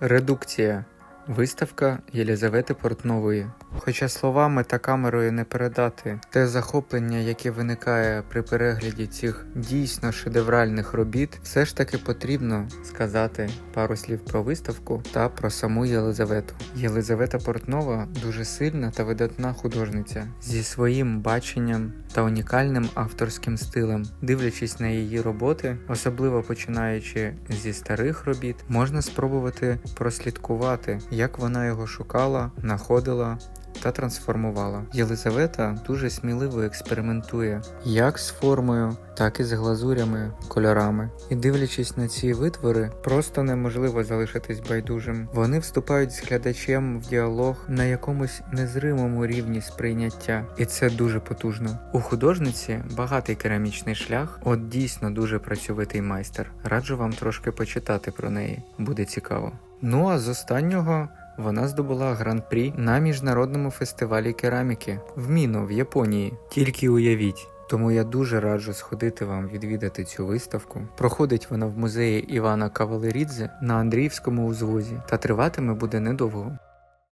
Редукція. Виставка Єлізавети Портнової. Хоча словами та камерою не передати те захоплення, яке виникає при перегляді цих дійсно шедевральних робіт, все ж таки потрібно сказати пару слів про виставку та про саму Єлизавету. Єлизавета Портнова дуже сильна та видатна художниця зі своїм баченням та унікальним авторським стилем. Дивлячись на її роботи, особливо починаючи зі старих робіт, можна спробувати прослідкувати, як вона його шукала, знаходила та трансформувала. Єлизавета дуже сміливо експериментує як з формою, так і з глазурями, кольорами. І дивлячись на ці витвори, просто неможливо залишитись байдужим. Вони вступають з глядачем в діалог на якомусь незримому рівні сприйняття, і це дуже потужно. У художниці багатий керамічний шлях, от дійсно дуже працьовитий майстер. Раджу вам трошки почитати про неї, буде цікаво. Ну а з останнього вона здобула гран-прі на міжнародному фестивалі кераміки в Міно в Японії. Тільки уявіть. Тому я дуже раджу сходити вам відвідати цю виставку. Проходить вона в музеї Івана Кавалерідзе на Андріївському узвозі та триватиме буде недовго.